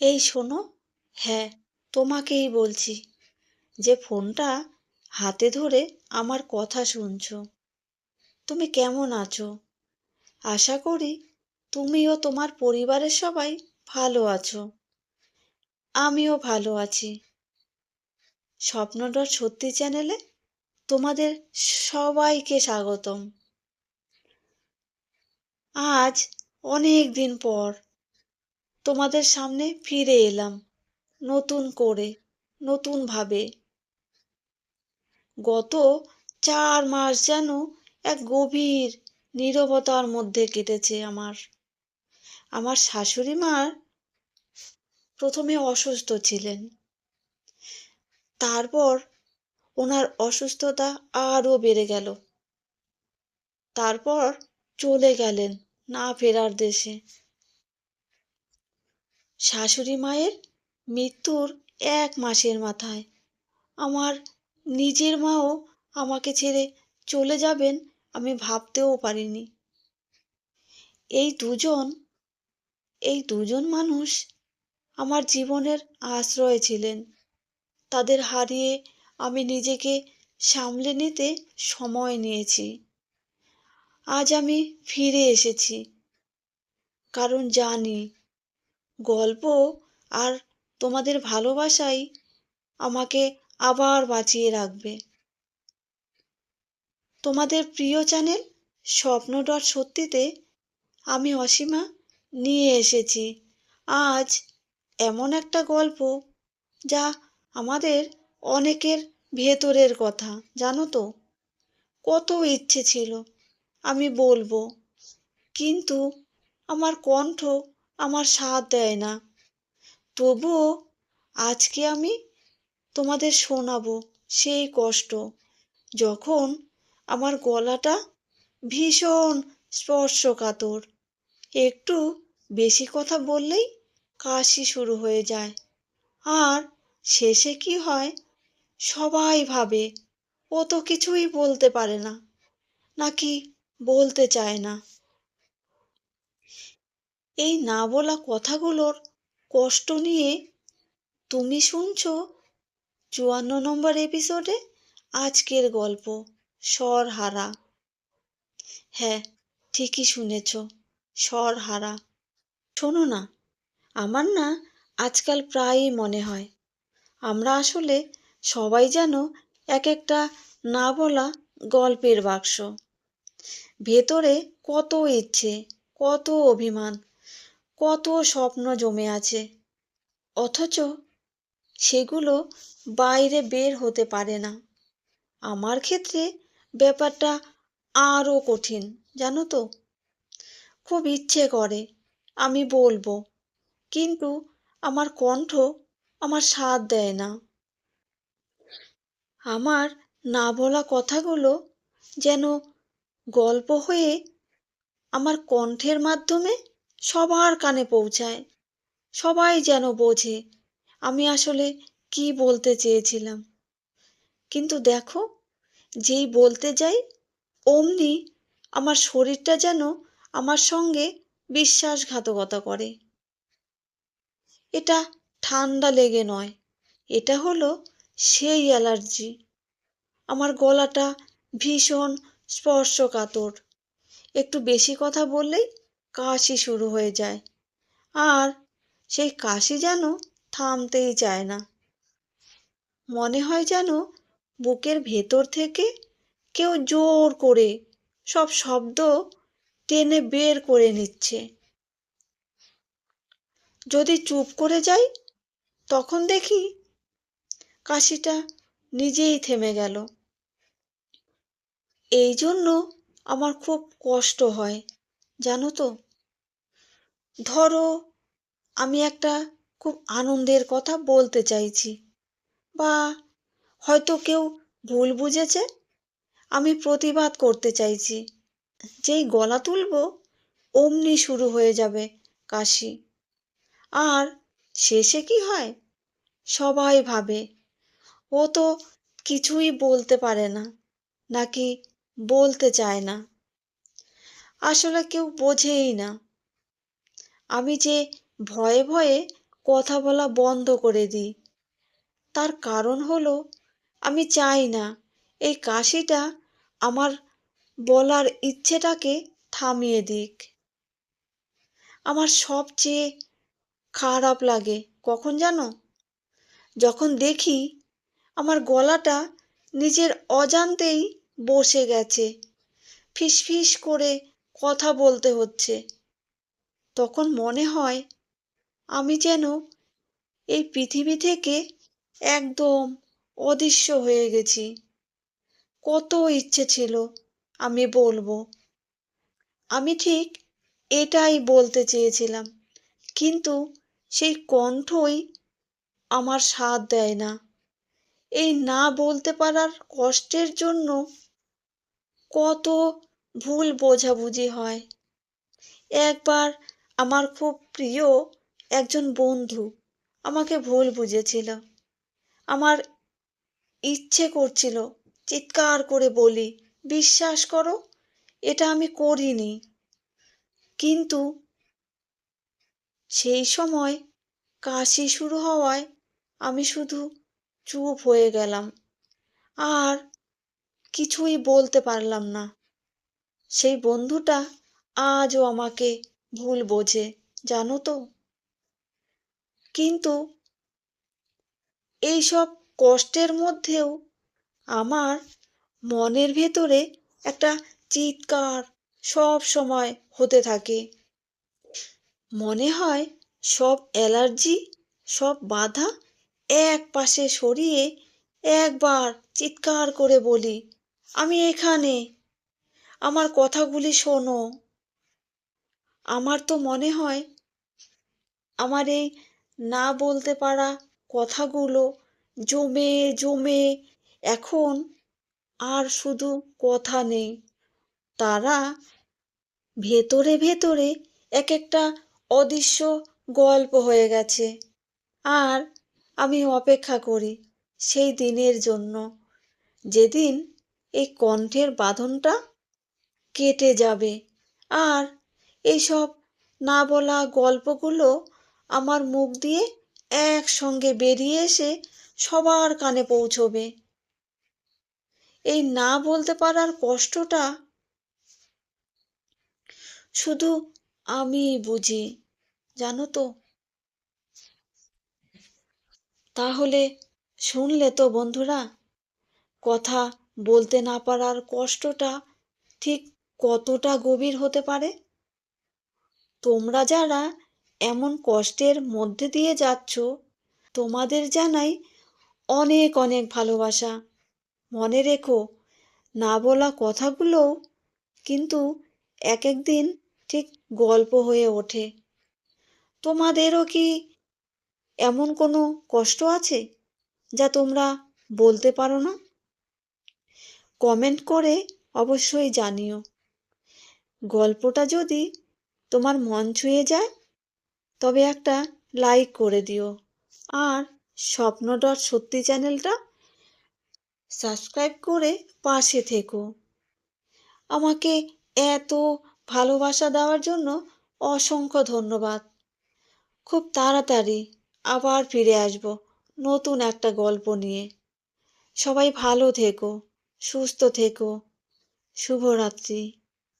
এই শোনো। হ্যাঁ তোমাকেই বলছি যে ফোনটা হাতে ধরে আমার কথা শুনছো। তুমি কেমন আছো? আশা করি তুমি ও তোমার পরিবারের সবাই ভালো আছো। আমিও ভালো আছি। স্বপ্নডট সত্যি চ্যানেলে তোমাদের সবাইকে স্বাগতম। আজ অনেক দিন পর তোমাদের সামনে ফিরে এলাম। নতুন করে, নতুনভাবে। গত চার মাস যেন এক গভীর নীরবতার মধ্যে কেটেছে আমার। আমার শাশুড়ি মার প্রথমে অসুস্থ ছিলেন। তারপর ওনার অসুস্থতা আরও বেড়ে গেল। তারপর চলে গেলেন না ফেরার দেশে। শাশুড়ি মায়ের মৃত্যুর এক মাসের মাথায়। আমার নিজের মাও আমাকে ছেড়ে চলে যাবেন আমি ভাবতেও পারিনি। এই দুজন এই দুজন মানুষ আমার জীবনের আশ্রয় ছিলেন। তাদের হারিয়ে আমি নিজেকে সামলে নিতে সময় নিয়েছি। আজ আমি ফিরে এসেছি, কারণ জানি গল্প আর তোমাদের ভালোবাসাই আমাকে আবার বাঁচিয়ে রাখবে। তোমাদের প্রিয় চ্যানেল স্বপ্ন ডট সত্যিতে আমি অসীমা নিয়ে এসেছি। আজ এমন একটা গল্প যা আমাদের অনেকের ভেতরের কথা, জানো তো? কত ইচ্ছে ছিল, আমি বলব। কিন্তু আমার কণ্ঠ আমার সাথ দেয় না। তবুও আজকে আমি তোমাদের শোনাবো সেই কষ্ট। যখন আমার গলাটা ভীষণ স্পর্শকাতর। একটু বেশি কথা বললেই কাশি শুরু হয়ে যায়। আর শেষে কি হয়? সবাই ভাবে, ও তো কিছুই বলতে পারে না, নাকি বলতে চায় না। এই না বলা কথাগুলোর কষ্ট নিয়ে তুমি শুনছো চুয়ান্ন নম্বর এপিসোডে আজকের গল্প স্বরহারা হ্যাঁ ঠিকই শুনেছ স্বরহারা শোনো না, আমার না আজকাল প্রায়ই মনে হয়, আমরা আসলে সবাই যেন এক একটা না বলা গল্পের বাক্স। ভেতরে কত ইচ্ছে, কত অভিমান কত স্বপ্ন জমে আছে। অথচ সেগুলো বাইরে বের হতে পারে না। আমার ক্ষেত্রে ব্যাপারটা আরও কঠিন, জানো তো? খুব ইচ্ছে করে, আমি বলব। কিন্তু আমার কণ্ঠ আমার সাথ দেয় না। আমার না বলা কথাগুলো যেন গল্প হয়ে আমার কণ্ঠের মাধ্যমে সবার কানে পৌঁছায়। সবাই যেন বোঝে আমি আসলে কি বলতে চেয়েছিলাম। কিন্তু দেখো, যেই বলতে যাই, অমনি আমার শরীরটা যেন আমার সঙ্গে বিশ্বাসঘাতকতা করে। এটা ঠান্ডা লেগে নয়, এটা হলো সেই অ্যালার্জি। আমার গলাটা ভীষণ স্পর্শকাতর। একটু বেশি কথা বললেই কাশি শুরু হয়ে যায়। আর সেই কাশি যেন থামতেই চায় না। মনে হয় যেন বুকের ভেতর থেকে কেউ জোর করে সব শব্দ টেনে বের করে নিচ্ছে। যদি চুপ করে যাই, তখন দেখি কাশিটা নিজেই থেমে গেল। এই জন্য আমার খুব কষ্ট হয়, জানো তো? ধরো, আমি একটা খুব আনন্দের কথা বলতে চাইছি। বা হয়তো কেউ ভুল বুঝেছে, আমি প্রতিবাদ করতে চাইছি। যেই গলা তুলব, অমনি শুরু হয়ে যাবে কাশি। আর শেষে কি হয়? সবাই ভাবে, ও তো কিছুই বলতে পারে না, নাকি বলতে চায় না। আসলে কেউ বোঝেই না। আমি যে ভয়ে ভয়ে কথা বলা বন্ধ করে দিই। তার কারণ হলো, আমি চাই না এই কাশিটা আমার বলার ইচ্ছেটাকে থামিয়ে দিক। আমার সবচেয়ে খারাপ লাগে কখন জানো? যখন দেখি আমার গলাটা নিজের অজান্তেই বসে গেছে, ফিসফিস করে কথা বলতে হচ্ছে। তখন মনে হয় আমি যেন এই পৃথিবী থেকে একদম অদৃশ্য হয়ে গেছি। কত ইচ্ছে ছিল, আমি বলব। আমি ঠিক এটাই বলতে চেয়েছিলাম, কিন্তু সেই কণ্ঠই আমার সাথ দেয় না। এই না বলতে পারার কষ্টের জন্য কত ভুল বোঝাবুঝি হয়। একবার আমার খুব প্রিয় একজন বন্ধু আমাকে ভুল বুঝেছিল। আমার ইচ্ছে করছিল, চিৎকার করে বলি, বিশ্বাস করো, এটা আমি করিনি। কিন্তু সেই সময় কাশি শুরু হওয়ায় আমি শুধু চুপ হয়ে গেলাম। আর কিছুই বলতে পারলাম না। সেই বন্ধুটা আজও আমাকে ভুল বোঝে, জানো তো। কিন্তু এইসব কষ্টের মধ্যেও আমার মনের ভেতরে একটা চিৎকার সব সময় হতে থাকে। মনে হয় সব অ্যালার্জি, সব বাধা এক পাশে সরিয়ে একবার চিৎকার করে বলি, আমি এখানে, আমার কথাগুলি শোনো। আমার তো মনে হয় আমার এই না বলতে পারা কথাগুলো জমে জমে এখন আর শুধু কথা নেই। তারা ভেতরে ভেতরে এক একটা অদৃশ্য গল্প হয়ে গেছে। আর আমি অপেক্ষা করি সেই দিনের জন্য। যেদিন এই কণ্ঠের বাঁধনটা কেটে যাবে। আর এইসব না বলা গল্পগুলো আমার মুখ দিয়ে একসঙ্গে বেরিয়ে এসে সবার কানে পৌঁছবে। এই না বলতে পারার কষ্টটা শুধু আমি বুঝি, জানো তো। তাহলে শুনলে তো বন্ধুরা, কথা বলতে না পারার কষ্টটা ঠিক কতটা গভীর হতে পারে? তোমরা যারা এমন কষ্টের মধ্যে দিয়ে যাচ্ছ, তোমাদের জানাই অনেক অনেক ভালোবাসা। মনে রেখো, না বলা কথাগুলোও কিন্তু এক এক দিন ঠিক গল্প হয়ে ওঠে। তোমাদেরও কি এমন কোনো কষ্ট আছে যা তোমরা বলতে পারো না? কমেন্ট করে অবশ্যই জানিও। গল্পটা যদি তোমার মন ছুঁয়ে যায়, তবে একটা লাইক করে দিও। আর স্বপ্ন ডট সত্যি চ্যানেলটা সাবস্ক্রাইব করে পাশে থেকো। আমাকে এত ভালোবাসা দেওয়ার জন্য অসংখ্য ধন্যবাদ। খুব তাড়াতাড়ি আবার ফিরে আসব নতুন একটা গল্প নিয়ে। সবাই ভালো থেকো, সুস্থ থেকো। শুভরাত্রি।